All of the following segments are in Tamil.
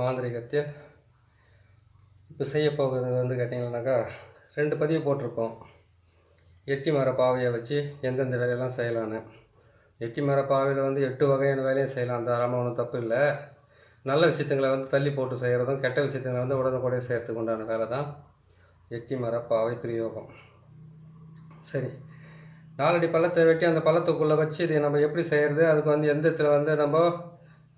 மாந்திரிகத்தில் இப்போ செய்ய போகிறது வந்து கேட்டிங்கன்னாக்கா ரெண்டு பதிவு போட்டிருக்கோம். எட்டி மர பாவையை வச்சு எந்தெந்த வேலையெல்லாம் செய்யலான்னு. எட்டி மர பாவையில் வந்து எட்டு வகையான வேலையும் செய்யலாம். தாராளமாக ஒன்றும் தப்பு இல்லை. நல்ல விஷயத்துங்களை வந்து தள்ளி போட்டு செய்கிறதும் கெட்ட விஷயத்துங்களை வந்து உடனுக்குடைய செய்கிறதுக்கு உண்டான வேலை தான் எட்டி மர பாவை பிரயோகம். சரி. நாலடி பள்ளத்தை வெட்டி அந்த பள்ளத்துக்குள்ளே வச்சு இது நம்ம எப்படி செய்கிறது அதுக்கு வந்து எந்த இடத்துல வந்து நம்ம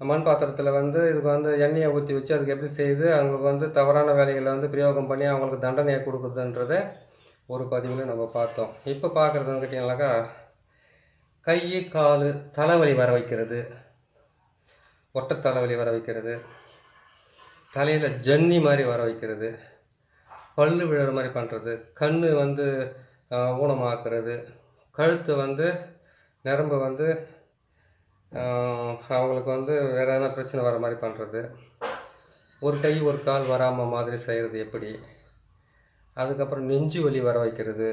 மண் பாத்திரத்தில் வந்து இதுக்கு வந்து எண்ணெயை ஊற்றி வச்சு அதுக்கு எப்படி செய்து அவங்களுக்கு வந்து தவறான வேலைகளை வந்து பிரயோகம் பண்ணி அவங்களுக்கு தண்டனையை கொடுக்குதுன்றதை ஒரு பதிவில் நம்ம பார்த்தோம். இப்போ பார்க்குறது வந்து கேட்டிங்கனாக்கா கை கால் தலைவலி வர வைக்கிறது. ஒட்டை தலைவலி வர வைக்கிறது. தலையில் ஜன்னி மாதிரி வர வைக்கிறது. பல்லு விழுற மாதிரி பண்ணுறது கண் வந்து ஊனமாக்குறது. கழுத்து வந்து நரம்பு வந்து அவங்களுக்கு வந்து வேறு எதனா பிரச்சனை வர மாதிரி பண்ணுறது ஒரு கை ஒரு கால் வராமல் மாதிரி செய்கிறது எப்படி? அதுக்கப்புறம் நெஞ்சு வலி வர வைக்கிறது.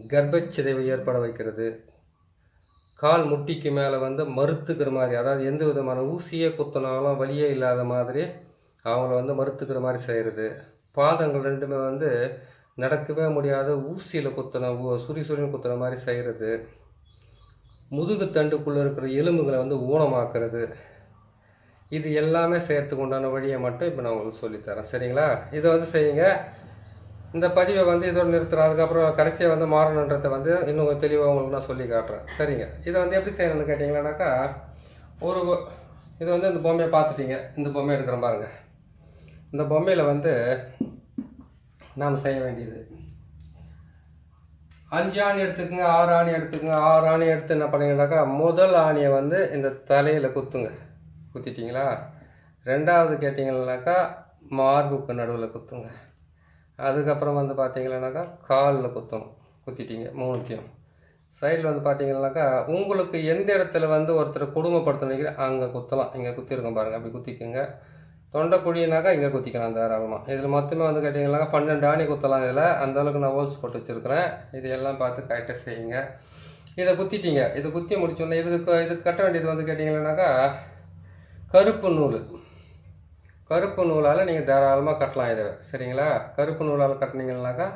கர்ப்பச்சிதைவு ஏற்பட வைக்கிறது. கால் முட்டிக்கு மேலே வந்து மறுத்துக்கிற மாதிரி அதாவது எந்த விதமான ஊசியே குத்தினாலும் வலியே இல்லாத மாதிரி அவங்கள வந்து மறுத்துக்கிற மாதிரி செய்கிறது பாதங்கள் ரெண்டுமே வந்து நடக்கவே முடியாத ஊசியில் குத்தின சுரி சுரின்னு குத்துன மாதிரி செய்கிறது முதுகு தண்டுக்குள்ளே இருக்கிற எலும்புகளை வந்து ஊனமாக்குறது. இது எல்லாமே செய்கிறதுக்கு உண்டான வழியை மட்டும் இப்போ நான் உங்களுக்கு சொல்லித்தரேன் சரிங்களா? இதை வந்து செய்யுங்க. இந்த பதிவை வந்து இதோட நிறுத்துறேன். அதுக்கப்புறம் கடைசியாக வந்து மாறணுன்றதை வந்து இன்னும் தெளிவாக உங்களுக்கு நான் சொல்லி காட்டுறேன். சரிங்க. இதை வந்து எப்படி செய்யணும்னு கேட்டிங்கன்னாக்கா ஒரு இது வந்து இந்த பொம்மையை பார்த்துட்டீங்க. இந்த பொம்மை எடுக்கிறேன் பாருங்க. இந்த பொம்மையில் வந்து நாம் செய்ய வேண்டியது அஞ்சு ஆணி எடுத்துக்கோங்க ஆறு ஆணி எடுத்துக்கோங்க ஆறு ஆணி எடுத்து என்ன பண்ணீங்கன்னாக்கா முதல் ஆணியை வந்து இந்த தலையில் குத்துங்க. குத்திட்டிங்களா? ரெண்டாவது கேட்டிங்கன்னாக்கா மார்புக்கு நடுவில் குத்துங்க. அதுக்கப்புறம் வந்து பார்த்தீங்கன்னாக்கா காலில் குத்தணும். குத்திட்டீங்க மூணுத்தையும். சைடில் வந்து பார்த்தீங்கன்னாக்கா உங்களுக்கு எந்த இடத்துல வந்து ஒருத்தர் குடும்பப்படுத்த நினைக்கிறேன் அங்கே குத்தலாம். இங்கே குத்திருக்கோம் பாருங்கள் அப்படி குத்திக்கோங்க. தொண்டை குழினாக்கா இங்கே குத்திக்கலாம் தாராளமாக இதில் மொத்தமே வந்து கேட்டிங்கன்னாக்கா பன்னெண்டு ஆணி குத்தலாம் இதில். அந்த அளவுக்கு நான் ஹோல்ஸ் போட்டு வச்சுருக்கிறேன். இது எல்லாம் பார்த்து கரெக்டாக செய்யுங்க. இதை குத்திட்டீங்க. இதை குத்தி முடிச்சோடனே இதுக்கு இதுக்கு கட்ட வேண்டியது வந்து கேட்டிங்கன்னாக்கா கருப்பு நூல். கருப்பு நூலால் நீங்கள் தாராளமாக கட்டலாம் இதை. சரிங்களா? கருப்பு நூலால் கட்டினீங்கன்னாக்கா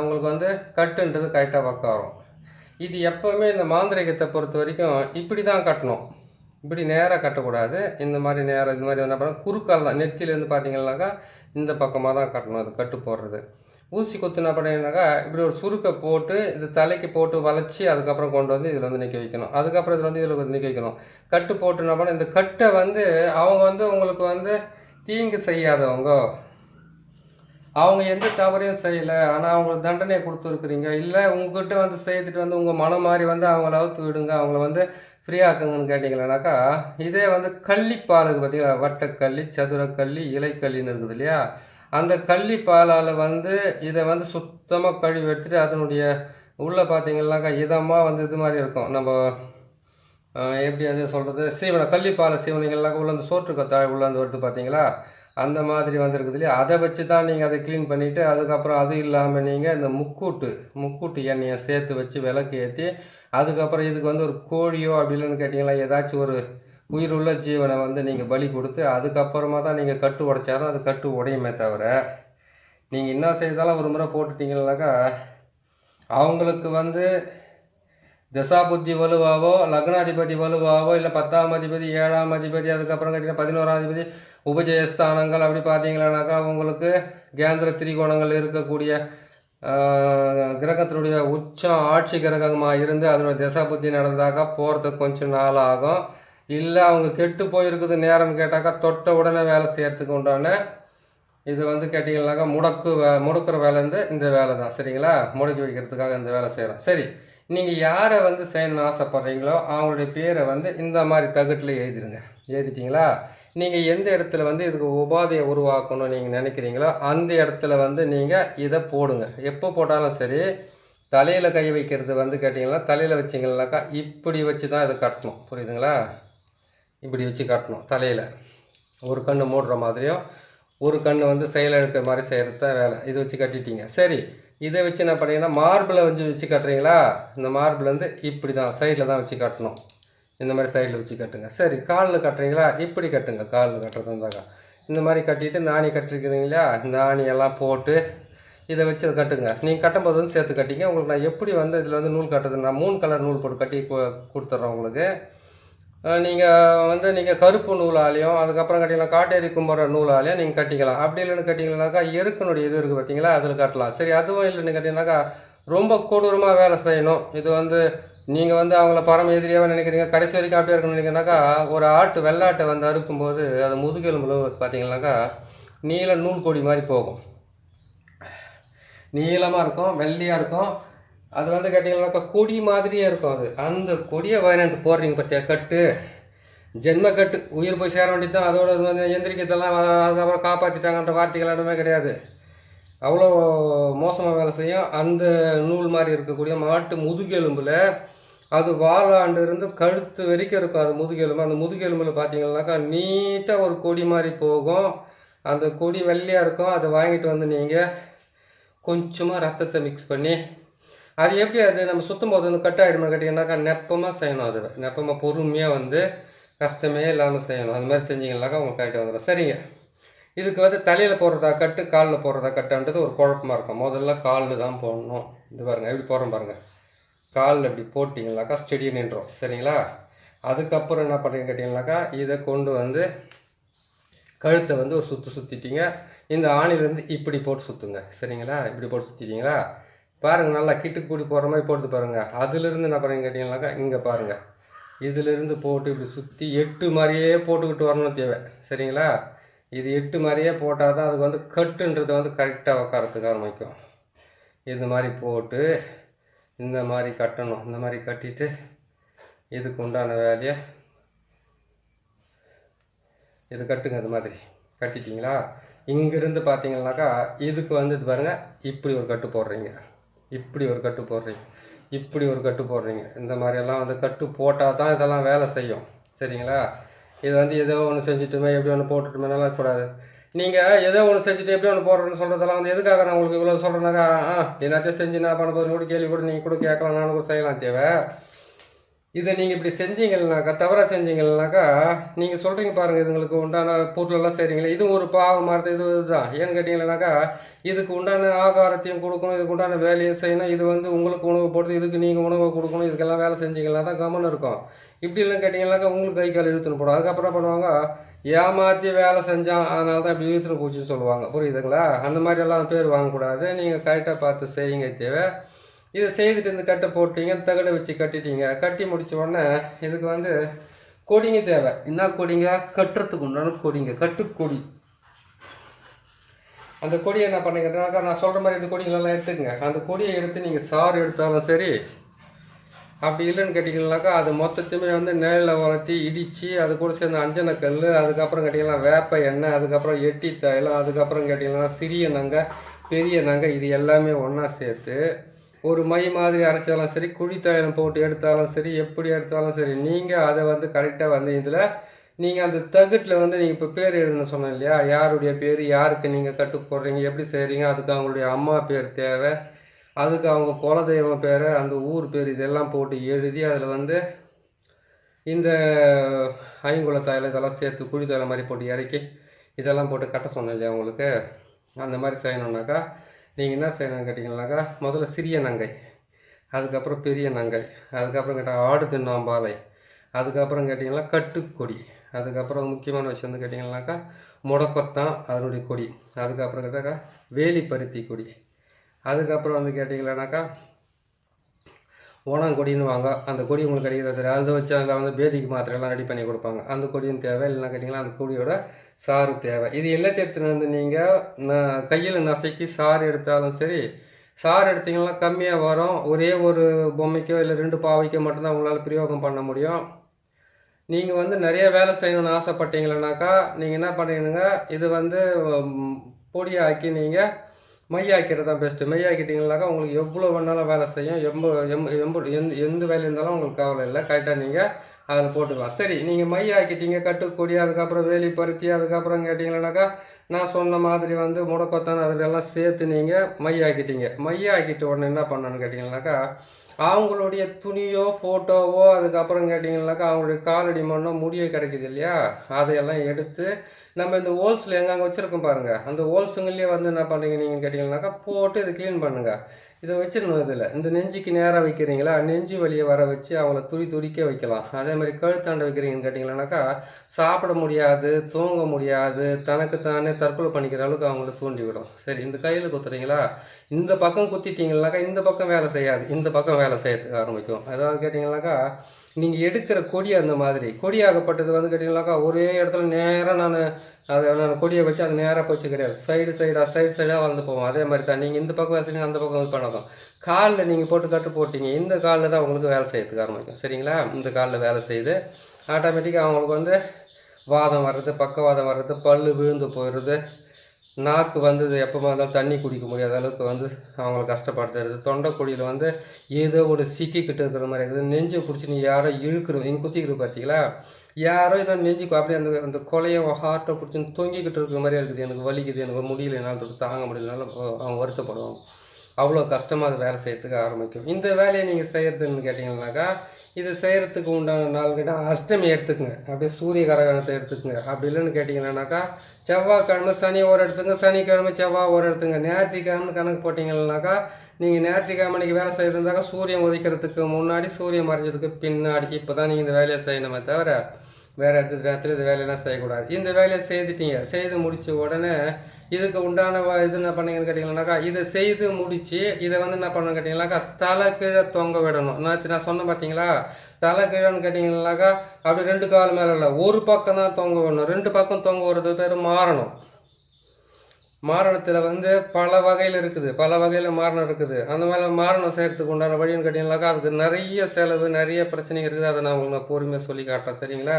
உங்களுக்கு வந்து கட்டுன்றது கரெக்டாக பக்கம் வரும். இது எப்போவுமே இந்த மாந்திரிகத்தை பொறுத்த வரைக்கும் இப்படி தான் கட்டணும். இப்படி நேராக கட்டக்கூடாது. இந்த மாதிரி நேரம் இது மாதிரி என்ன பண்ண குறுக்கால் தான். நெத்திலேருந்து பார்த்தீங்கன்னாக்கா இந்த பக்கமாக தான் கட்டணும் அது கட்டு போடுறது. ஊசி கொத்துனா என்ன இப்படி ஒரு சுருக்கை போட்டு இது தலைக்கு போட்டு வளைச்சி அதுக்கப்புறம் கொண்டு வந்து இதில் வந்து நிற்க வைக்கணும். அதுக்கப்புறம் இதில் வந்து இதில் வந்து நிற்க வைக்கணும். கட்டு போட்டுனா பண்ண இந்த கட்டை வந்து அவங்க வந்து உங்களுக்கு வந்து தீங்கு செய்யாதவங்க அவங்க எந்த தவறையும் செய்யலை ஆனால் அவங்களுக்கு தண்டனையை கொடுத்துருக்குறீங்க இல்லை உங்ககிட்ட வந்து செய்துட்டு வந்து உங்கள் மனம் மாதிரி வந்து அவங்கள அவுத்து விடுங்க அவங்கள வந்து ஃப்ரீயாக்குங்கன்னு கேட்டிங்களேனாக்கா இதே வந்து கள்ளிப்பால் இருக்குது பார்த்தீங்களா வட்டக்கள்ளி சதுரக்கள்ளி இலைக்கல்லின்னு இருக்குது இல்லையா? அந்த கள்ளிப்பாலால் வந்து இதை வந்து சுத்தமாக கழுவி எடுத்துட்டு அதனுடைய உள்ளே பார்த்தீங்கன்னாக்கா இதமாக வந்து இது மாதிரி இருக்கும். நம்ம எப்படி அது சொல்கிறது சீவனை கள்ளிப்பாலை சீவனைகள்லாம் உள்ள அந்த சோற்று கத்தாழ் உள்ள அந்த வருது பார்த்தீங்களா அந்த மாதிரி வந்திருக்குது இல்லையா? அதை வச்சு தான் நீங்கள் அதை க்ளீன் பண்ணிவிட்டு அதுக்கப்புறம் அது இல்லாமல் நீங்கள் இந்த முக்கூட்டு முக்கூட்டு எண்ணெயை சேர்த்து வச்சு விளக்கு ஏற்றி அதுக்கப்புறம் இதுக்கு வந்து ஒரு கோழியோ அப்படி இல்லைன்னு கேட்டிங்களா ஏதாச்சும் ஒரு உயிருள்ள ஜீவனை வந்து நீங்கள் பலி கொடுத்து அதுக்கப்புறமா தான் நீங்கள் கட்டு உடைச்சாலும் அது கட்டு உடையுமே தவிர நீங்கள் என்ன செய்தாலும் ஒரு முறை போட்டுட்டீங்கன்னாக்கா அவங்களுக்கு வந்து தசாபுத்தி வலுவாவோ லக்னாதிபதி வலுவாவோ இல்லை பத்தாம் அதிபதி ஏழாம் அதிபதி அதுக்கப்புறம் கேட்டிங்கன்னா பதினோராம் அதிபதி உபஜயஸ்தானங்கள் அப்படி பார்த்தீங்களானாக்கா உங்களுக்கு கேந்திர திரிகோணங்கள் இருக்கக்கூடிய கிரகத்தினுடைய உச்சம் ஆட்சி கிரகமாக இருந்து அதனுடைய தசாபுத்தி நடந்தாக்கா போகிறதுக்கு கொஞ்சம் நாள் ஆகும். இல்லை அவங்க கெட்டு போயிருக்குது நேரம் கேட்டாக்கா தொட்ட உடனே வேலை செய்யறதுக்கு உண்டான இது வந்து கேட்டிங்கன்னாக்கா முடக்கு வே முடக்கிற வேலை வந்து இந்த வேலை தான் சரிங்களா? முடக்கி வைக்கிறதுக்காக இந்த வேலை செய்கிறோம் சரி நீங்கள் யாரை வந்து செய்யணும்னு ஆசைப்பட்றீங்களோ அவங்களுடைய பேரை வந்து இந்த மாதிரி தகட்டில் எழுதிடுங்க. எழுதிட்டிங்களா? நீங்கள் எந்த இடத்துல வந்து இதுக்கு உபாதையை உருவாக்கணும்னு நீங்கள் நினைக்கிறீங்களோ அந்த இடத்துல வந்து நீங்கள் இதை போடுங்க. எப்போ போட்டாலும் சரி தலையில் கை வைக்கிறது வந்து கேட்டிங்கன்னா தலையில் வச்சிங்கனாக்கா இப்படி வச்சு தான் இதை கட்டணும். புரியுதுங்களா? இப்படி வச்சு கட்டணும் தலையில். ஒரு கண் மூடுற மாதிரியும் ஒரு கண் வந்து செயல் எடுக்கிற மாதிரி செய்கிறது தான் வேலை. இதை வச்சு கட்டிட்டீங்க. சரி இதை வச்சு என்ன பண்ணீங்கன்னா மார்பிளை வச்சு வச்சு கட்டுறீங்களா? இந்த மார்பிள் வந்து இப்படி தான் சைடில் தான் வச்சு கட்டணும். இந்த மாதிரி சைடில் வச்சு கட்டுங்க. சரி காலில் கட்டுறீங்களா? இப்படி கட்டுங்க காலில் கட்டுறது இருந்தாக்கா. இந்த மாதிரி கட்டிட்டு நாணி கட்டிருக்கிறீங்களா நாணியெல்லாம் போட்டு இதை வச்சு அதை கட்டுங்க. நீங்கள் கட்டும்போது வந்து சேர்த்து கட்டிங்க. உங்களுக்கு நான் எப்படி வந்து இதில் வந்து நூல் கட்டுறது? நான் மூணு கலர் நூல் போட்டு கட்டி கொடுத்துட்றேன் உங்களுக்கு. நீங்கள் வந்து நீங்கள் கருப்பு நூலாலையும் அதுக்கப்புறம் கட்டிக்கலாம். காட்டேரி கும்பர நூலாலையும் நீங்கள் கட்டிக்கலாம். அப்படி இல்லைன்னு கட்டிங்கனாக்கா எருக்கனுடைய இது இருக்குது பார்த்தீங்களா அதில் கட்டலாம். சரி அதுவும் இல்லைன்னு கட்டிங்கனாக்கா ரொம்ப கொடூரமாக வேலை செய்யணும். இது வந்து நீங்கள் வந்து அவங்கள பரம எதிரியாக நினைக்கிறீங்க? கடைசி வரைக்கும் அப்படியே இருக்கணும்னு நினைக்கிறீங்கனாக்கா ஒரு ஆட்டு வெள்ளாட்டை வந்து அறுக்கும்போது அது முதுகெலும்புல பார்த்தீங்கன்னாக்கா நீல நூல் கொடி மாதிரி போகும். நீளமாக இருக்கும் வெள்ளையாக இருக்கும். அது வந்து கேட்டிங்கன்னாக்கா கொடி மாதிரியே இருக்கும் அது. அந்த கொடியை வாங்கினது போடுறீங்க பார்த்தியா கட்டு. ஜென்ம கட்டு. உயிர் போய் சேர வேண்டியது தான் அதோட வந்து எந்திரிக்கிறதெல்லாம் அதுக்கப்புறம் காப்பாற்றிட்டாங்கன்ற வார்த்தைகள் எதுவுமே கிடையாது. அவ்வளோ மோசமாக வேலை செய்யும். அந்த நூல் மாதிரி இருக்கக்கூடிய மாட்டு முதுகெலும்பில் அது வாலாண்டு இருந்து கழுத்து வரைக்கும் இருக்கும் அது முதுகெலும்பு. அந்த முதுகெலும்பில் பார்த்தீங்கன்னாக்கா நீட்டாக ஒரு கொடி மாதிரி போகும். அந்த கொடி வெள்ளையாக இருக்கும். அதை வாங்கிட்டு வந்து நீங்கள் கொஞ்சமாக ரத்தத்தை மிக்ஸ் பண்ணி அது எப்படி அது நம்ம சுத்தம் போது வந்து கட் ஆகிடுமா கேட்டிங்கன்னாக்கா நெப்பமாக செய்யணும் அதில் நெப்பமாக பொறுமையாக வந்து கஷ்டமே இல்லாமல் செய்யணும். அது மாதிரி செஞ்சீங்கன்னாக்கா உங்களுக்கு ஆகிட்டு வந்துடும் சரிங்க. இதுக்கு வந்து தலையில் போடுறதா கட்டு காலில் போடுறதா கட்டுன்றது ஒரு குழப்பமா இருக்கும். முதல்ல காலில் தான் போடணும். இது பாருங்கள் எப்படி போடுறோம் பாருங்கள் காலில் இப்படி போட்டிங்கனாக்கா ஸ்டெடி நின்றோம் சரிங்களா? அதுக்கப்புறம் என்ன பண்ணுறீங்க கேட்டிங்கனாக்கா இதை கொண்டு வந்து கழுத்தை வந்து ஒரு சுற்று சுற்றிட்டீங்க இந்த ஆணிலேருந்து இப்படி போட்டு சுற்றுங்க சரிங்களா? இப்படி போட்டு சுற்றிட்டீங்களா பாருங்கள் நல்லா கிட்டுக்கு கூடி போகிற மாதிரி போட்டு பாருங்கள் அதுலேருந்து என்ன பண்ணுறீங்க கேட்டிங்கனாக்கா இங்கே பாருங்கள் இதிலிருந்து போட்டு இப்படி சுற்றி எட்டு மாதிரியே போட்டுக்கிட்டு வரணும் தேவை. சரிங்களா? இது எட்டு மாதிரியே போட்டால் தான் அதுக்கு வந்து கட்டுன்றது வந்து கரெக்டாக உட்காரத்துக்கு ஆரம்பிக்கும். இது மாதிரி போட்டு இந்த மாதிரி கட்டணும். இந்த மாதிரி கட்டிட்டு இதுக்கு உண்டான வேலையை இது கட்டுங்க இது மாதிரி. கட்டிட்டிங்களா? இங்கிருந்து பார்த்தீங்கன்னாக்கா இதுக்கு வந்து இது பாருங்க இப்படி ஒரு கட்டு போடுறீங்க. இப்படி ஒரு கட்டு போடுறீங்க. இப்படி ஒரு கட்டு போடுறீங்க. இந்த மாதிரியெல்லாம் வந்து கட்டு போட்டால் தான் இதெல்லாம் வேலை செய்யும். சரிங்களா? இது வந்து ஏதோ ஒன்று செஞ்சுட்டுமே எப்படி ஒன்று போட்டுட்டோமே கூடாது நீங்கள் ஏதோ ஒன்று செஞ்சுட்டு எப்படி ஒன்று போடுறேன்னு சொல்கிறதெல்லாம் வந்து எதுக்காக நான் உங்களுக்கு இவ்வளோ சொல்கிறேன்னாக்கா ஆ என்னத்தையும் செஞ்சு நான் பண்ண போது கூட கேள்வி கூட நீங்கள் கூட கேட்கலாம் நானும் கூட செய்யலாம் தேவை. இதை நீங்கள் இப்படி செஞ்சீங்கன்னாக்கா தவறாக செஞ்சீங்கன்னாக்கா நீங்கள் சொல்கிறீங்க பாருங்கள் இதுங்களுக்கு உண்டான பொருளெல்லாம் செய்கிறீங்களே இது ஒரு பாவம் மாறுது இது இதுதான். ஏன்னு கேட்டிங்கன்னாக்கா இதுக்கு உண்டான ஆகாரத்தையும் கொடுக்கணும் இதுக்கு உண்டான வேலையும் செய்யணும் இது வந்து உங்களுக்கு உணவு போட்டு இதுக்கு நீங்கள் உணவை கொடுக்கணும் இதுக்கெல்லாம் வேலை செஞ்சீங்கன்னா தான் கவனம் இருக்கும். இப்படி இல்லைன்னு கேட்டிங்கன்னாக்கா உங்களுக்கு கை கால் இழுத்துன்னு போடும். அதுக்கப்புறம் பண்ணுவாங்க? ஏமாற்றி வேலை செஞ்சான் அதனால தான் இப்படி இழுத்துன்னு பூச்சின்னு சொல்லுவாங்க. புரியுதுங்களா? அந்த மாதிரியெல்லாம் பேர் வாங்கக்கூடாது. நீங்கள் கரெக்டாக பார்த்து செய்யுங்க தேவை. இதை செய்துட்டு இந்த கட்டை போட்டீங்க தகடை வச்சு கட்டிட்டீங்க. கட்டி முடித்த உடனே இதுக்கு வந்து கொடிங்க தேவை. என்ன கொடிங்க? கட்டுறதுக்கு உண்டான கொடிங்க. கட்டுக்கொடி. அந்த கொடியை என்ன பண்ணீங்கன்னாக்கா நான் சொல்கிற மாதிரி இந்த கொடிங்களெல்லாம் எடுத்துக்கங்க. அந்த கொடியை எடுத்து நீங்கள் சாறு எடுத்தாலும் சரி அப்படி இல்லைன்னு கேட்டிங்கனாக்கா அது மொத்தத்தையுமே வந்து நிழலில் வளர்த்தி இடித்து அது கூட சேர்ந்து அஞ்சனக்கல் அதுக்கப்புறம் கேட்டிங்கன்னா வேப்ப எண்ணெய் அதுக்கப்புறம் எட்டி தைலம் அதுக்கப்புறம் கேட்டிங்கன்னா சிறிய நங்கை பெரிய நங்கை இது எல்லாமே ஒன்றா சேர்த்து ஒரு மை மாதிரி அரைச்சாலும் சரி குழி தைலம் போட்டு எடுத்தாலும் சரி எப்படி எடுத்தாலும் சரி நீங்கள் அதை வந்து கரெக்டாக வந்து இதில் நீங்கள் அந்த தகுட்டில் வந்து நீங்கள் இப்போ பேர் எழுதணும் சொன்னேன் இல்லையா? யாருடைய பேர் யாருக்கு நீங்கள் கட்டு போடுறீங்க எப்படி செய்கிறீங்க அதுக்கு அவங்களுடைய அம்மா பேர் தேவை அதுக்கு அவங்க குலதெய்வம் பேர் அந்த ஊர் பேர் இதெல்லாம் போட்டு எழுதி அதில் வந்து இந்த ஐங்குல இதெல்லாம் சேர்த்து குழி தைலம் மாதிரி போட்டு இறக்கி இதெல்லாம் போட்டு கட்ட சொன்னேன் இல்லையா உங்களுக்கு? அந்த மாதிரி செய்யணுன்னாக்கா நீங்கள் என்ன செய்யணும்னு கேட்டிங்கனாக்கா முதல்ல சிறிய நங்கை அதுக்கப்புறம் பெரிய நங்கை அதுக்கப்புறம் கேட்டால் ஆடு தின்னாம்பாலை அதுக்கப்புறம் கேட்டிங்கன்னா கட்டுக்கொடி அதுக்கப்புறம் முக்கியமான விஷயம் வந்து கேட்டிங்கன்னாக்கா முடக்கத்தான் அதனுடைய கொடி அதுக்கப்புறம் கேட்டாக்கா வேலி பருத்தி கொடி அதுக்கப்புறம் வந்து கேட்டிங்கன்னாக்கா ஓணாங்கொடின்னு வாங்க. அந்த கொடி உங்களுக்கு கிடைக்கிறது தெரியாது அதை வச்சு அதில் வந்து பேதிக்கு மாத்திரையெல்லாம் ரெடி பண்ணி கொடுப்பாங்க. அந்த கொடியும் தேவை. இல்லைன்னா கேட்டிங்கன்னா அந்த கொடியோட சாறு தேவை. இது எல்லாத்தையும் எடுத்துகிட்டு வந்து நீங்கள் ந கையில் நசுக்கி சாறு எடுத்தாலும் சரி சாறு எடுத்திங்கன்னா கம்மியாக வரும். ஒரே ஒரு பொம்மைக்கோ இல்லை ரெண்டு பாவைக்கோ மட்டும்தான் உங்களால் பிரயோகம் பண்ண முடியும். நீங்கள் வந்து நிறைய வேலை செய்யணும்னு ஆசைப்பட்டீங்களனாக்கா நீங்கள் என்ன பண்ணிக்கணுங்க இது வந்து பொடியாக்கி நீங்கள் மையாக்கிறது தான் பெஸ்ட்டு மையாக்கிட்டீங்கனாக்கா உங்களுக்கு எவ்வளோ வேணாலும் வேலை செய்யும். எம்ப எம் எம்ப எந்த எந்த வேலை இருந்தாலும் உங்களுக்கு கவலை இல்லை. கரெக்டாக நீங்கள் அதில் போட்டுக்கலாம். சரி நீங்கள் மையாக்கிட்டீங்க. கட்டுக்கொடி அதுக்கப்புறம் வேலி பருத்தி அதுக்கப்புறம் கேட்டிங்கன்னாக்கா நான் சொன்ன மாதிரி வந்து முடக்கத்தான் அதெல்லாம் சேர்த்து நீங்கள் மையாக்கிட்டீங்க. மையாக்கிட்ட உடனே என்ன பண்ணணும்னு கேட்டிங்கனாக்கா அவங்களுடைய துணியோ ஃபோட்டோவோ அதுக்கப்புறம் கேட்டிங்கனாக்கா அவங்களுடைய காலடி மண்ணோ முடிய கிடைக்குது இல்லையா? அதையெல்லாம் எடுத்து நம்ம இந்த ஹோல்ஸில் எங்கெங்கே வச்சுருக்கோம் பாருங்கள் அந்த ஹோல்ஸுங்கள்லேயே வந்து என்ன பண்ணுறீங்க நீங்கள் கேட்டிங்கனாக்கா போட்டு இதை க்ளீன் பண்ணுங்கள் இதை வச்சிடணும் இதில். இந்த நெஞ்சுக்கு நேராக வைக்கிறீங்களா? நெஞ்சு வழியை வர வச்சு அவங்கள துடி துடிக்க வைக்கலாம். அதே மாதிரி கழுத்தாண்ட வைக்கிறீங்கன்னு கேட்டிங்கன்னாக்கா சாப்பிட முடியாது தூங்க முடியாது தனக்கு தானே தற்கொலை பண்ணிக்கிற அளவுக்கு அவங்கள தூண்டி விடும் சரி இந்த கையில் குத்துறீங்களா? இந்த பக்கம் குத்திட்டீங்கன்னாக்கா இந்த பக்கம் வேலை செய்யாது. இந்த பக்கம் வேலை செய்யறதுக்கு ஆரம்பிக்கும். அதாவது கேட்டிங்கனாக்கா நீங்கள் எடுக்கிற கொடி அந்த மாதிரி. கொடியாகப்பட்டது வந்து கேட்டிங்கனாக்கா ஒரே இடத்துல நேராக நான் அதை நான் கொடியை வச்சு அது நேராக போச்சு கிடையாது. சைடு சைடாக சைடு சைடாக வளர்ந்து போவோம். அதே மாதிரி தான். நீங்கள் இந்த பக்கம் வேலை செய்யுங்க அந்த பக்கம் இது பண்ணதும் காலில் நீங்கள் போட்டு கட்டு போட்டிங்க. இந்த காலில் தான் உங்களுக்கு வேலை செய்யறதுக்கு ஆரம்பிக்கும். சரிங்களா? இந்த காலில் வேலை செய்யுது ஆட்டோமேட்டிக்காக அவங்களுக்கு வந்து வாதம் வர்றது பக்கவாதம் வர்றது பல்லு விழுந்து போயிடுறது நாக்கு வந்து எப்போ இருந்தாலும் தண்ணி குடிக்க முடியாத அளவுக்கு வந்து அவங்கள கஷ்டப்படுத்துறது. தொண்டைக்குழியில் வந்து ஏதோ ஒரு சிக்கிக்கிட்டு இருக்கிற மாதிரி இருக்குது. நெஞ்சை பிடிச்சி நீ யாரோ இழுக்கிற நீங்கள் குத்திக்கிறது பார்த்தீங்களா யாரோ ஏதோ நெஞ்சுக்கு அப்படியே அந்த அந்த கொலையை ஹார்ட்டை பிடிச்சி தொங்கிக்கிட்டு இருக்கிற மாதிரியே இருக்குது. எனக்கு வலிக்குது எனக்கு முடியல என்னால் தாங்க முடியலனால அவங்க வருத்தப்படுவாங்க அவ்வளோ கஷ்டமாக அது வேலை செய்யறதுக்கு ஆரம்பிக்கும். இந்த வேலையை நீங்கள் செய்கிறதுன்னு கேட்டிங்கன்னாக்கா இது செய்கிறதுக்கு உண்டான நாள் கேட்டால் அஷ்டமி எடுத்துக்கங்க. அப்படியே சூரிய கரகணத்தை எடுத்துக்கங்க. அப்படி இல்லைன்னு கேட்டிங்கன்னாக்கா செவ்வாய்க்கிழமை சனி ஒரு இடத்துங்க சனிக்கிழமை செவ்வாய் ஒரு இடத்துங்க ஞாயிற்றுக்கிழமை கணக்கு போட்டிங்கன்னாக்கா நீங்கள் ஞாயிற்றுக்கிழமை அன்றைக்கி வேலை செய்யறதுனாக்கா சூரியன் உதிக்கிறதுக்கு முன்னாடி சூரியன் மறைஞ்சதுக்கு பின்னாடி இப்போ தான் நீங்கள் இந்த வேலையை செய்யணுமே தவிர வேறு எந்த நேரத்தில் இந்த வேலையெல்லாம் செய்யக்கூடாது. இந்த வேலையை செய்துட்டீங்க. செய்து முடித்த உடனே இதுக்கு உண்டான இது என்ன பண்ணீங்கன்னு கேட்டிங்கன்னாக்கா இதை செய்து முடித்து இதை வந்து என்ன பண்ணணும் கேட்டிங்கனாக்கா தலை கீழே தொங்க விடணும். நேற்று நான் சொன்னேன் பார்த்தீங்களா தலை கீழேன்னு கேட்டிங்கன்னாக்கா அப்படி ரெண்டு கால் மேலே இல்லை ஒரு பக்கம் தான் தொங்க விடணும். ரெண்டு பக்கம் தொங்க விடுறது பேர் மாறணும். மாரணத்தில் வந்து பல வகையில் இருக்குது. பல வகையில் மாரணம் இருக்குது. அந்த மாதிரி மாரணம் செய்கிறதுக்கு உண்டான வழின்னு கேட்டிங்கனாக்கா அதுக்கு நிறைய செலவு நிறைய பிரச்சனைகள் இருக்குது. அதை நான் உங்களுக்கு நான் பொறுமையாக சொல்லி காட்டுறேன். சரிங்களா?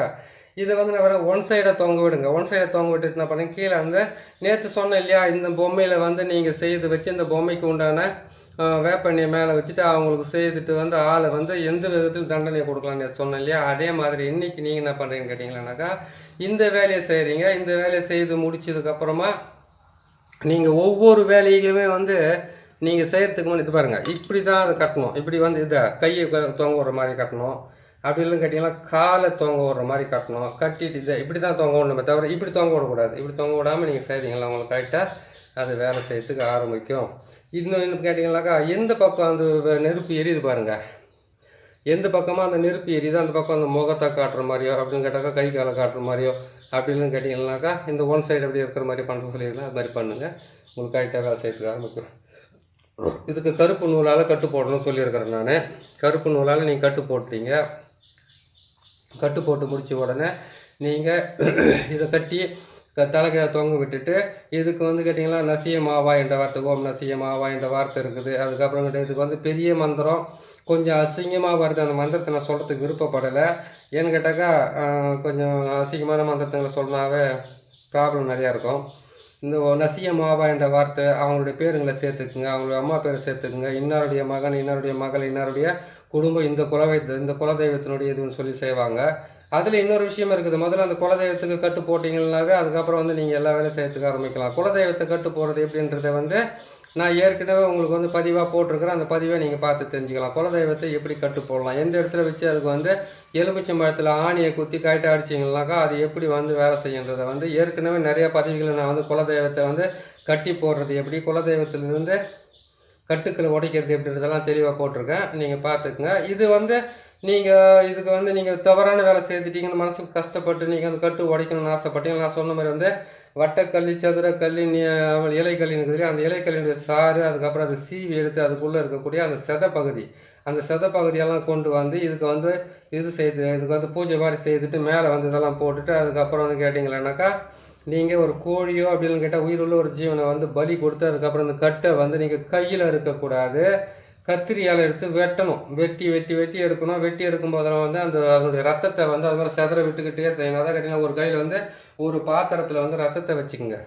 இதை வந்து நான் வேறு ஒன் சைடை தொங்க விடுங்க. ஒன் சைடை தொங்க விட்டுட்டு என்ன பண்ணேன்? கீழே அந்த நேற்று சொன்னேன் இல்லையா இந்த பொம்மையில் வந்து நீங்கள் செய்து வச்சு இந்த பொம்மைக்கு உண்டான வேப்பண்ணியை மேலே வச்சுட்டு அவங்களுக்கு செய்துட்டு வந்து ஆளை வந்து எந்த விதத்தில் தண்டனை கொடுக்கலாம்னு சொன்னேன் இல்லையா? அதே மாதிரி இன்னைக்கு நீங்கள் என்ன பண்ணுறீங்கன்னு கேட்டிங்களானாக்கா இந்த வேலையை செய்கிறீங்க இந்த வேலையை செய்து முடிச்சதுக்கப்புறமா நீங்கள் ஒவ்வொரு வேலையுமே வந்து நீங்கள் செய்கிறதுக்கு முன்னாடி இது பாருங்கள் இப்படி தான் அதை கட்டணும். இப்படி வந்து இதை கையை தொங்க விடுற மாதிரி கட்டணும். அப்படி இல்லைன்னு கேட்டிங்கன்னா காலை தொங்க விடுற மாதிரி கட்டணும். கட்டிட்டு இதை இப்படி தான் தொங்க விடணுமே. தவிர இப்படி தொங்க விடக்கூடாது. இப்படி தொங்க விடாமல் நீங்கள் செய்கிறீங்களா உங்களுக்கு கரெக்டாக அது வேலை செய்யறதுக்கு ஆரம்பிக்கும். இன்னும் இன்னும் கேட்டிங்கனாக்கா எந்த பக்கம் அந்த நெருப்பு எரியுது பாருங்கள் எந்த பக்கமாக அந்த நெருப்பு எரியுது அந்த பக்கம் அந்த முகத்தை காட்டுற மாதிரியோ அப்படின்னு கேட்டாக்கா கை காலை காட்டுற மாதிரியோ அப்படின்னு கேட்டிங்கன்னாக்கா இந்த ஒன் சைடு அப்படி இருக்கிற மாதிரி பண்ணுற சொல்லியிருந்தேன் அது மாதிரி பண்ணுங்கள் உங்களுக்கு கரெக்டாக வேலை செய்யறதுக்கு ஆரம்பிக்கும் இதுக்கு கருப்பு நூலால் கட்டு போடணும்னு சொல்லியிருக்கிறேன் நான். கருப்பு நூலால் நீங்கள் கட்டு போட்டுறீங்க. கட்டு போட்டு முடித்த உடனே நீங்கள் இதை கட்டி க- தொங்க விட்டுட்டு இதுக்கு வந்து கேட்டிங்கன்னா நசிய மாவா என்ற வார்த்தை ஓம் நசிய மாவா என்ற வார்த்தை இருக்குது. அதுக்கப்புறம் இதுக்கு வந்து பெரிய மந்திரம் கொஞ்சம் அசிங்கமாக வருது அந்த மந்திரத்தை நான் சொல்கிறதுக்கு விருப்பப்படலை. ஏன்னு கேட்டாக்கா கொஞ்சம் அசிங்கமான மந்திரத்துங்களை சொன்னாவே ப்ராப்ளம் நிறையா இருக்கும். இந்த நசிய மாவா என்ற வார்த்தை அவங்களுடைய பேருங்களை சேர்த்துக்குங்க அவங்களுடைய அம்மா பேரை சேர்த்துக்குங்க இன்னாருடைய மகன் இன்னாருடைய மகள் இன்னாருடைய குடும்பம் இந்த குலவை இந்த குலதெய்வத்தினுடைய இதுன்னு சொல்லி செய்வாங்க. அதில் இன்னொரு விஷயம் இருக்குது. முதல்ல அந்த குலதெய்வத்துக்கு கட்டு போட்டிங்கன்னாவே அதுக்கப்புறம் வந்து நீங்கள் எல்லா வேலையும் செய்யறதுக்கு ஆரம்பிக்கலாம். குலதெய்வத்தை கட்டு போடுறது எப்படின்றத வந்து நான் ஏற்கனவே உங்களுக்கு வந்து பதிவாக போட்டிருக்கிறேன். அந்த பதிவை நீங்கள் பார்த்து தெரிஞ்சுக்கலாம். குலதெய்வத்தை எப்படி கட்டு போடலாம் எந்த இடத்துல வச்சு அதுக்கு வந்து எலுமிச்சம்பழத்தில் ஆணியை குத்தி கைட்டு அடிச்சிங்கனாக்கா அது எப்படி வந்து வேலை செய்யுன்றதை வந்து ஏற்கனவே நிறையா பதிவுகளை நான் வந்து குலதெய்வத்தை வந்து கட்டி போடுறது எப்படி குலதெய்வத்திலிருந்து கட்டுக்களை உடைக்கிறது எப்படின்றதெல்லாம் தெளிவாக போட்டிருக்கேன். நீங்கள் பார்த்துக்குங்க. இது வந்து நீங்கள் இதுக்கு வந்து நீங்கள் தவறான வேலை செய்துட்டீங்கன்னு மனசுக்கு கஷ்டப்பட்டு நீங்கள் அந்த கட்டு உடைக்கணும்னு ஆசைப்பட்டீங்க நான் சொன்ன மாதிரி வந்து வட்டக்கல்லி சதுரக்கல்லி நீ இலைக்கல்லின்னு இருக்குது அந்த இலைக்கல்லினுடைய சாறு அதுக்கப்புறம் அதை சீவி எடுத்து அதுக்குள்ளே இருக்கக்கூடிய அந்த செத பகுதி அந்த செத பகுதியெல்லாம் கொண்டு வந்து இதுக்கு வந்து இது செய்து இதுக்கு வந்து பூஜை மாதிரி செய்துட்டு மேலே வந்து இதெல்லாம் போட்டுட்டு அதுக்கப்புறம் வந்து கேட்டிங்களேனாக்கா நீங்கள் ஒரு கோழியோ அப்படின்னு கேட்டால் உயிருள்ள ஒரு ஜீவனை வந்து பலி கொடுத்து அதுக்கப்புறம் இந்த கட்டை வந்து நீங்கள் கையில் இருக்கக்கூடாது. கத்திரியால் எடுத்து வெட்டணும். வெட்டி வெட்டி வெட்டி எடுக்கணும். வெட்டி எடுக்கும் போதெல்லாம் வந்து அந்த அதனுடைய ரத்தத்தை வந்து அது மாதிரி செதற விட்டுக்கிட்டே செய்யணும். அதான் கேட்டிங்கன்னா ஒரு கையில் வந்து ஒரு பாத்திரத்தில் வந்து ரத்தத்தை வச்சுக்கோங்க.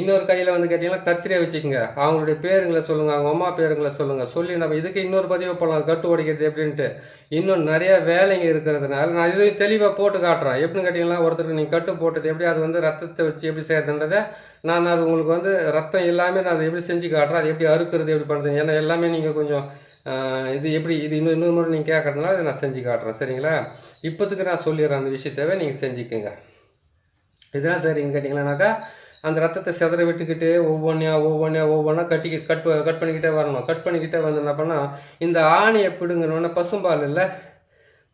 இன்னொரு கையில் வந்து கேட்டிங்கன்னா கத்திரியை வச்சுக்கோங்க. அவங்களுடைய பேருங்களை சொல்லுங்கள் அவங்க அம்மா பேருங்களை சொல்லுங்கள் சொல்லி நம்ம இதுக்கு இன்னொரு பதிவை போடலாம் கட்டு உடைக்கிறது எப்படின்ட்டு. இன்னும் நிறைய வேலைங்க இருக்கிறதுனால நான் இது தெளிவாக போட்டு காட்டுறேன். எப்படின்னு கேட்டிங்கன்னா ஒருத்தருக்கு நீங்கள் கட்டு போட்டது எப்படி அது வந்து ரத்தத்தை வச்சு எப்படி செய்யறதுன்றதை நான் அது உங்களுக்கு வந்து ரத்தம் எல்லாமே நான் அதை எப்படி செஞ்சு காட்டுறேன் அது எப்படி அறுக்கிறது எப்படி பண்ணுறது ஏன்னா எல்லாமே நீங்கள் கொஞ்சம் இது எப்படி இது இன்னும் இன்னொரு முறை நீங்கள் கேட்கறதுனால இதை நான் செஞ்சு காட்டுறேன். சரிங்களா? இப்போதுக்கு நான் சொல்லிடுறேன் அந்த விஷயத்தவே நீங்கள் செஞ்சுக்கோங்க. இதுதான் சரிங்க கேட்டிங்களானாக்கா அந்த ரத்தத்தை சிதற விட்டுக்கிட்டு ஒவ்வொன்றையா ஒவ்வொன்றா ஒவ்வொன்றா கட்டி கட் கட் பண்ணிக்கிட்டே வரணும். கட் பண்ணிக்கிட்டே வந்து என்ன பண்ணால் இந்த ஆணையை பிடுங்கணுன்னா பசும்பால் இல்லை.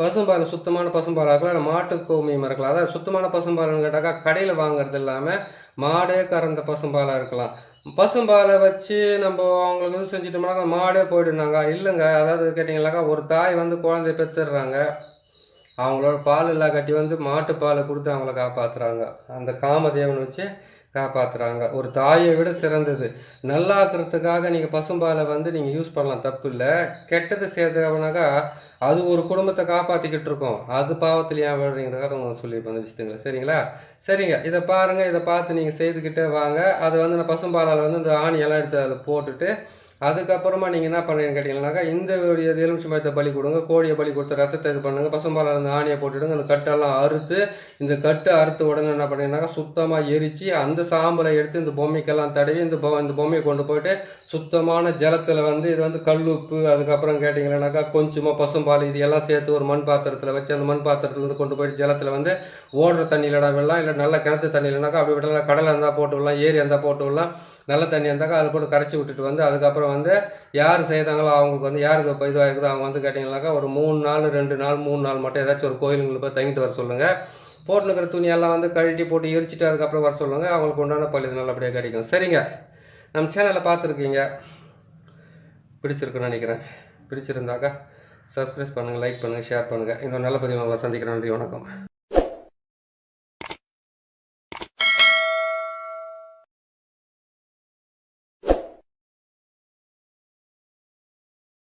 பசும்பால் சுத்தமான பசும்பால் இருக்கலாம் இல்லை மாட்டு கோமியம் இருக்கலாம். அதாவது சுத்தமான பசும்பால்னு கேட்டாக்கா கடையில் வாங்குறது இல்லாமல் மாடே கறந்த பசும்பாலாக இருக்கலாம். பசும்பாலை வச்சு நம்ம அவங்களுக்கு வந்து செஞ்சிட்டோம்னாக்கா மாடே போயிடுனாங்க இல்லைங்க அதாவது கேட்டிங்கனாக்கா ஒரு தாய் வந்து குழந்தைய பெற்றுடுறாங்க அவங்களோட பால் எல்லாம் கட்டி வந்து மாட்டு பாலை கொடுத்து அவங்கள காப்பாற்றுறாங்க அந்த காமதேவனை வச்சு காப்பாற்றுறாங்க ஒரு தாயை விட சிறந்தது. நல்லாக்குறதுக்காக நீங்கள் பசும்பாலை வந்து நீங்கள் யூஸ் பண்ணலாம். தப்பு இல்லை கெட்டது சேர்த்துனாக்கா அது ஒரு குடும்பத்தை காப்பாற்றிக்கிட்டு இருக்கோம். அது பாவத்தில் ஏன் விடுறீங்கிறதுக்காக உங்களுக்கு சொல்லி பண்ண சரிங்களா? சரிங்க. இதை பாருங்கள் இதை பார்த்து நீங்கள் செய்துக்கிட்டே வாங்க. அதை வந்து நான் பசும்பாலால் வந்து இந்த ஆணியெல்லாம் எடுத்து அதில் போட்டுட்டு அதுக்கப்புறமா நீங்கள் என்ன பண்ணுறீங்கன்னு கேட்டிங்கன்னாக்கா இந்த எலுமிச்சம்பழத்தை பலி கொடுங்க கோழியை பலி கொடுத்து ரத்தத்தை இது பண்ணுங்கள் பசும்பாலில் அந்த ஆணியை போட்டுவிடுங்க அந்த கட்டெல்லாம் அறுத்து இந்த கட்டு அறுத்து உடனே என்ன பண்ணீங்கன்னாக்கா சுத்தமாக எரித்து அந்த சாம்பலை எடுத்து இந்த பொம்மைக்கெல்லாம் தடவி இந்த பொ இந்த பொம்மையை கொண்டு போயிட்டு சுத்தமான ஜலத்தில் வந்து இது வந்து கல் உப்பு அதுக்கப்புறம் கேட்டிங்கன்னாக்கா கொஞ்சமாக பசும்பால் இது எல்லாம் சேர்த்து ஒரு மண் பாத்திரத்தில் வச்சு அந்த மண் பாத்திரத்தில் வந்து கொண்டு போயிட்டு ஜலத்தில் வந்து ஓடுற தண்ணியில் விடலாம். இல்லை நல்ல கிணத்து தண்ணியிலனாக்கா அப்படி விடலாம். கடலை இருந்தால் போட்டு விடலாம் ஏரி இருந்தால் போட்டு விடலாம். நல்ல தண்ணி இருந்தாக்கா அதில் போட்டு கரைச்சி விட்டுட்டு வந்து அதுக்கப்புறம் வந்து யார் செய்தாங்களோ அவங்களுக்கு வந்து யாருக்கு இப்போ இதுவாக இருக்குதோ அவங்க வந்து கேட்டிங்கனாக்கா ஒரு மூணு நாள் ரெண்டு நாள் மூணு நாள் மட்டும் ஏதாச்சும் ஒரு கோயிலுங்களை போய் தங்கிட்டு வர சொல்லுங்கள் போட்டுனுக்கிற துணியெல்லாம் வந்து கழட்டி போட்டு எரிச்சிட்டு அதுக்கப்புறம் வர சொல்லுங்கள் அவங்களுக்கு உண்டான பள்ளி நல்லபடியாக கிடைக்கும். சரிங்க. நம்ம சேனலை பார்த்துருக்கீங்க. பிடிச்சிருக்குன்னு நினைக்கிறேன். பிடிச்சிருந்தாக்கா சப்ஸ்கிரைப் பண்ணுங்கள் லைக் பண்ணுங்கள் ஷேர் பண்ணுங்கள் இன்னொரு நல்ல பதிவு நல்லா சந்திக்கிறேன். நன்றி வணக்கம்.